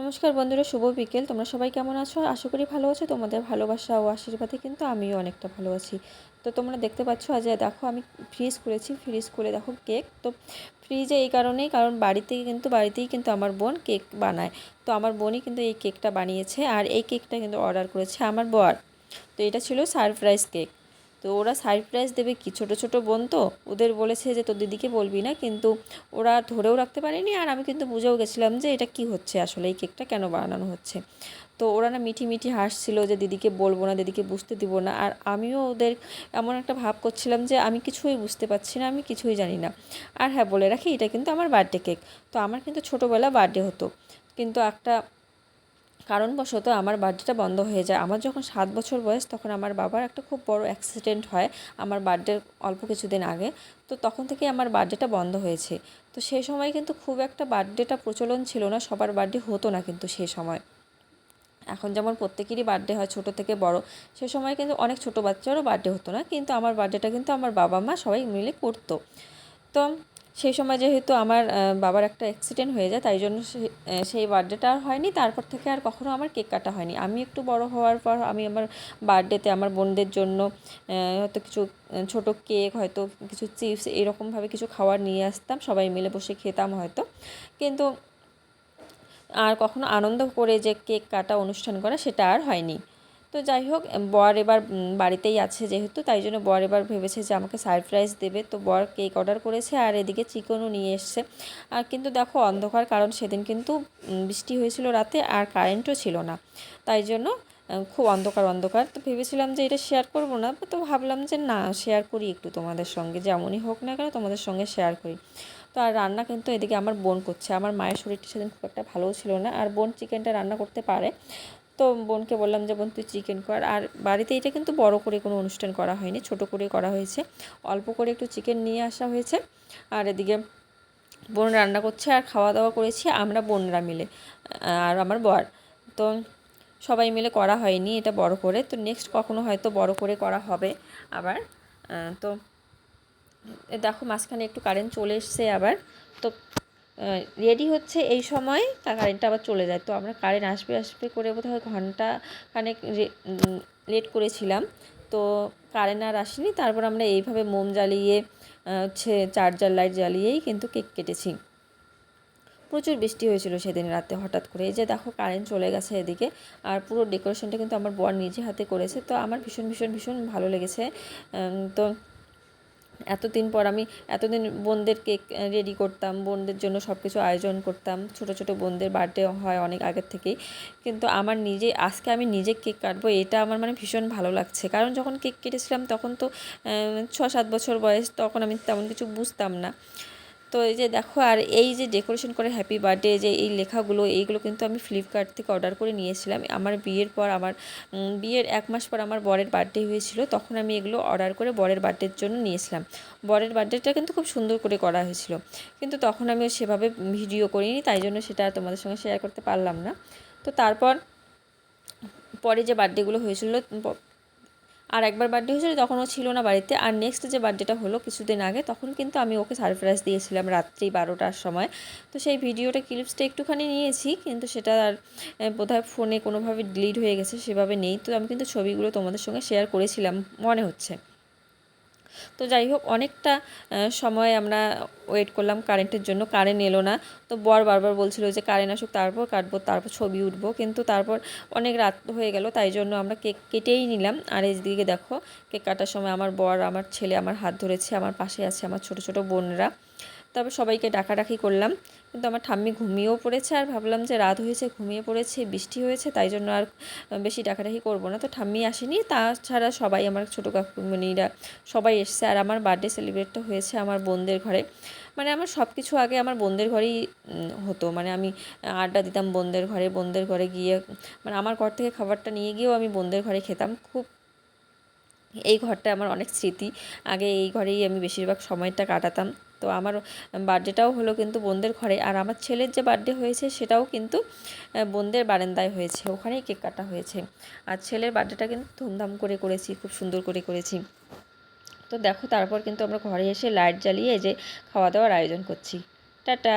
নমস্কার বন্ধুরা, শুভ বিকেল। তোমরা সবাই কেমন আছো? আশা করি ভালো আছো। তোমাদের ভালোবাসা ও আশীর্বাদে কিন্তু আমিও অনেকটা ভালো আছি। তো তোমরা দেখতে পাচ্ছ আজ দেখো আমি ফ্রিজ করেছি। ফ্রিজ করে দেখো কেক তো ফ্রিজে এই কারণেই, কারণ বাড়িতেই কিন্তু বাড়িতেই কিন্তু আমার বোন কেক বানায়। তো আমার বোনই কিন্তু এই কেকটা বানিয়েছে। আর এই কেকটা কিন্তু অর্ডার করেছে আমার বর। তো এটা ছিল সারপ্রাইজ কেক তো ওরা সারপ্রাইজ দেবে কি? ছোটো ছোটো বোন তো? ওদের বলেছে যে, তোর দিদিকে বলবি না? কিন্তু ওরা ধরেও রাখতে পারেনি আর আমি কিন্তু বুঝেও গেছিলাম যে, এটা কি হচ্ছে আসলে? এই কেকটা কেন বানানো হচ্ছে? তো ওরা না মিঠি মিঠি হাসছিল যে, দিদিকে বলব না, দিদিকে বুঝতে দিব না। আর আমিও ওদের এমন একটা ভাব করছিলাম যে, আমি কিছুই বুঝতে পারছি না, আমি কিছুই জানি না। আর হ্যাঁ বলে রাখি, এটা কিন্তু আমার বার্থডে কেক তো আমার কিন্তু ছোটোবেলা বার্থডে হতো। কিন্তু একটা কারণবশত আমার বার্থডেটা বন্ধ হয়ে যায়। আমার যখন সাত বছর বয়স, তখন আমার বাবার একটা খুব বড় অ্যাক্সিডেন্ট হয় আমার বার্থডের অল্প কিছুদিন আগে। তো তখন থেকে আমার বার্থডেটা বন্ধ হয়েছে। তো সেই সময় কিন্তু খুব একটা বার্থডেটা প্রচলন ছিল না, সবার বার্থডে হতো না কিন্তু সেই সময়। এখন যেমন প্রত্যেকেরই বার্থডে হয়, ছোট থেকে বড়, সে সময় কিন্তু অনেক ছোট বাচ্চারও বার্থডে হতো না। কিন্তু আমার বার্থডেটা কিন্তু আমার বাবা মা সবাই মিলে করতো। তো সেই সময় যেহেতু আমার বাবার একটা অ্যাক্সিডেন্ট হয়ে যায়, তাই জন্য সেই বার্থডেটা আর হয়নি। তারপর থেকে আর কখনও আমার কেক কাটা হয়নি। আমি একটু বড় হওয়ার পর আমি আমার বার্থডেতে আমার বোনদের জন্য হয়তো কিছু ছোট কেক হয়তো কিছু চিপস এরকমভাবে কিছু খাবার নিয়ে আসতাম। সবাই মিলে বসে খেতাম হয়তো। কিন্তু আর কখনো আনন্দ করে যে কেক কাটা অনুষ্ঠান করা, সেটা আর হয়নি। তো যাই হোক বর এবার বাড়িতেই আছে যেহেতু, তাই জন্য বর এবার ভেবেছে যে আমাকে সারপ্রাইজ দেবে। তো বর কেক অর্ডার করেছে আর এদিকে চিকেনও নিয়ে এসছে। আর কিন্তু দেখো, অন্ধকার কারণ সেদিন কিন্তু বৃষ্টি হয়েছিল রাতে আর কারেন্টও ছিল না। তাই জন্য খুব অন্ধকার অন্ধকার। তো ভেবেছিলাম যে এটা শেয়ার করব না, তো ভাবলাম যে না শেয়ার করি একটু তোমাদের সঙ্গে। যেমনই হোক না কেন, তোমাদের সঙ্গে শেয়ার করি। তো আর রান্না কিন্তু এদিকে আমার বোন করছে। আমার মায়ের শরীরটা সেদিন খুব একটা ভালোও ছিল না। আর বোন চিকেনটা রান্না করতে পারে। তো বোনকে বললাম যে, বোন, তুই চিকেন কর। আর বাড়িতে এটা কিন্তু বড় করে কোনো অনুষ্ঠান করা হয়নি, ছোট করে করা হয়েছে। অল্প করে একটু চিকেন নিয়ে আসা হয়েছে। আর এদিকে বোন রান্না করছে আর খাওয়া দাওয়া করেছি, আমরা বোনরা মিলে, আর আমার বর। তো সবাই মিলে করা হয়নি এটা বড় করে। তো নেক্সট কখনো হয়তো বড় করে করা হবে আবার। তো দেখো, মাঝখানে একটু কারেন্ট চলে এসছে আবার। তো রেডি হচ্ছে এই সময়, তা কারেন্টটা আবার চলে যায়। তো আমরা কারেন্ট আসবে আসবে করে বোধহয় ঘণ্টা খানেক লেট করেছিলাম। তো কারেন্ট আর আসেনি, তারপর আমরা এইভাবে মোম জ্বালিয়ে হচ্ছে চার্জার লাইট জ্বালিয়েই কিন্তু কেক কেটেছি। প্রচুর বৃষ্টি হয়েছিল সেদিন রাতে হঠাৎ করে। এই যে দেখো কারেন্ট চলে গেছে এদিকে, আর পুরো ডেকোরেশনটা কিন্তু আমার বর নিজে হাতে করেছে। তো আমার ভীষণ ভীষণ ভীষণ ভালো লেগেছে। তো এতদিন পর আমি এতদিন বোনদের কেক রেডি করতাম, বোনদের জন্য সব কিছু আয়োজন করতাম। ছোট ছোট বোনদের বার্থডে হয় অনেক আগের থেকেই। কিন্তু আমার নিজে, আজকে আমি নিজে কেক কাটবো, এটা আমার মানে ভীষণ ভালো লাগছে। কারণ যখন কেক কেটেছিলাম, তখন তো ছ, সাত বছর বয়স, তখন আমি তেমন কিছু বুঝতাম না। তো এই যে দেখো, আর এই যে ডেকোরেশন করে হ্যাপি বার্থডে যে এই লেখাগুলো, এইগুলো কিন্তু আমি ফ্লিপকার্ট থেকে অর্ডার করে নিয়েছিলাম। আমার বিয়ের পর আমার বিয়ের এক মাস পর আমার বরের বার্থডে হয়েছিল, তখন আমি এগুলো অর্ডার করে বরের বার্থডের জন্য নিয়েছিলাম। বরের বার্থডেটা কিন্তু খুব সুন্দর করে করা হয়েছিল। কিন্তু তখন আমি সেভাবে ভিডিও করিনি, তাই জন্য সেটা তোমাদের সঙ্গে শেয়ার করতে পারলাম না। তো তারপর, পরে যে বার্থডেগুলো হয়েছিল আর একবার বার্থডে হয়েছিল তখন ও ছিল না বাড়িতে। আর নেক্সট যে বার্থডেটা হলো কিছুদিন আগে, তখন কিন্তু আমি ওকে সারপ্রাইজ দিয়েছিলাম রাত্রি বারোটার সময়। তো সেই ভিডিওটা ক্লিপসটা একটুখানি নিয়েছি, কিন্তু সেটা আর বোধহয় ফোনে কোনোভাবে ডিলিট হয়ে গেছে, সেভাবে নেই। তো আমি কিন্তু ছবিগুলো তোমাদের সঙ্গে শেয়ার করেছিলাম, মনে হচ্ছে। তো যাই হোক, অনেকটা সময় আমরা ওয়েট করলাম কারেন্টের জন্য কারেন্ট এলো না। তো বর বারবার বলছিল যে কারেন্ট আসুক, তারপর কাটবো, তারপর ছবি উঠবো। কিন্তু তারপর অনেক রাত হয়ে গেল, তাই জন্য আমরা কেক কেটেই নিলাম। আর দিকে দেখো কেক কাটার সময় আমার বর, আমার ছেলে আমার হাত ধরেছে, আমার পাশে আছে আমার ছোট ছোট বোনরা। তারপর সবাইকে ডাকাডাকি করলাম। কিন্তু আমার ঠাম্মি ঘুমিয়েও পড়েছে আর ভাবলাম যে রাত হয়েছে, ঘুমিয়ে পড়েছে, বৃষ্টি হয়েছে, তাই জন্য আর বেশি ডাকাডাকি করব না। তো ঠাম্মি আসেনি, তাছাড়া সবাই আমার ছোটো কাকুমণিরা সবাই এসছে আর আমার বার্থডে সেলিব্রেটটা হয়েছে আমার বোনদের ঘরে। মানে আমার সব কিছু আগে আমার বোনদের ঘরেই হতো। মানে আমি আড্ডা দিতাম বোনদের ঘরে বোনদের ঘরে গিয়ে মানে আমার ঘর থেকে খাবারটা নিয়ে গিয়েও আমি বোনদের ঘরে খেতাম। খুব এই ঘরটা আমার অনেক স্মৃতি। আগে এই ঘরেই আমি বেশিরভাগ সময়টা কাটাতাম। তো আমার বার্থডেটাও হলো কিন্তু বোনদের ঘরে। আর আমার ছেলের যে বার্থডে হয়েছে সেটাও কিন্তু বোনদের বারেন্দায় হয়েছে। ওখানেই কেক কাটা হয়েছে। আর ছেলের বার্থডেটা কিন্তু ধুমধাম করে করেছি, খুব সুন্দর করে করেছি। তো দেখো, তারপর কিন্তু আমরা ঘরে এসে লাইট জ্বালিয়ে যে খাওয়া দাওয়ার আয়োজন করছি। টাটা!